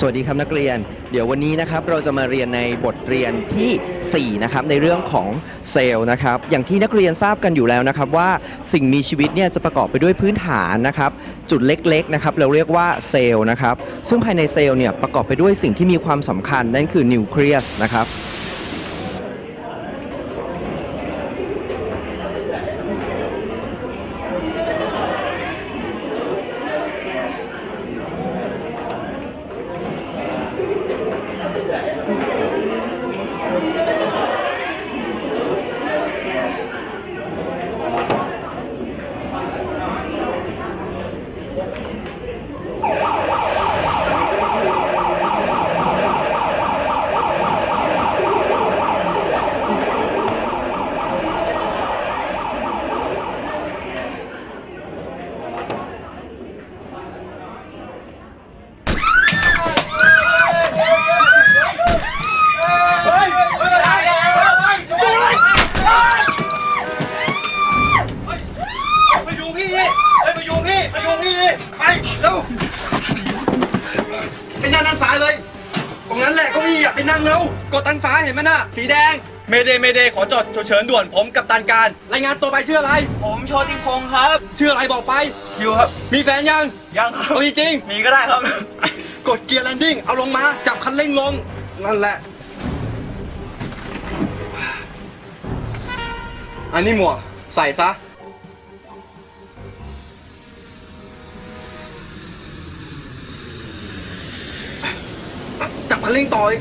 สวัสดีครับนักเรียน เดี๋ยววันนี้นะครับเราจะมาเรียนในบทเรียนทีสี่ 4 นะครับในเรื่องของเซลล์นะครับ อย่างที่นักเรียนทราบกันอยู่แล้วนะครับว่าสิ่งมีชีวิตเนี่ยจะประกอบไปด้วยพื้นฐานนะครับ จุดเล็กๆนะครับเราเรียกว่าเซลล์นะครับ ซึ่งภายในเซลล์เนี่ยประกอบไปด้วยสิ่งที่มีความสำคัญนั่นคือนิวเคลียสนะครับ ไปดูพี่นี่ไปไปดูพี่ไปดูพี่นี่ไป เร็วไปนั่งด้านซ้ายเลย ตรงนั้นแหละเก็พี่อะไปนั่งเร็วกดด้านซ้ายเห็นไหมน่ะสีแดง เมเดเมเดขอจอดฉุกเฉินด่วนผมกับตันการ รายงานตัวไปชื่ออะไร ผมโชติพงศ์ครับ ชื่ออะไรบอกไป อยู่ครับ มีแฟนยังยังครับ เอาจริงมีก็ได้ครับ ๆกดเกียร์แลนดิ้งเอาลงมา จับคันเร่งลง นั่นแหละ อันนี้หมวกใส่ซะ คันเร่งต่ออีก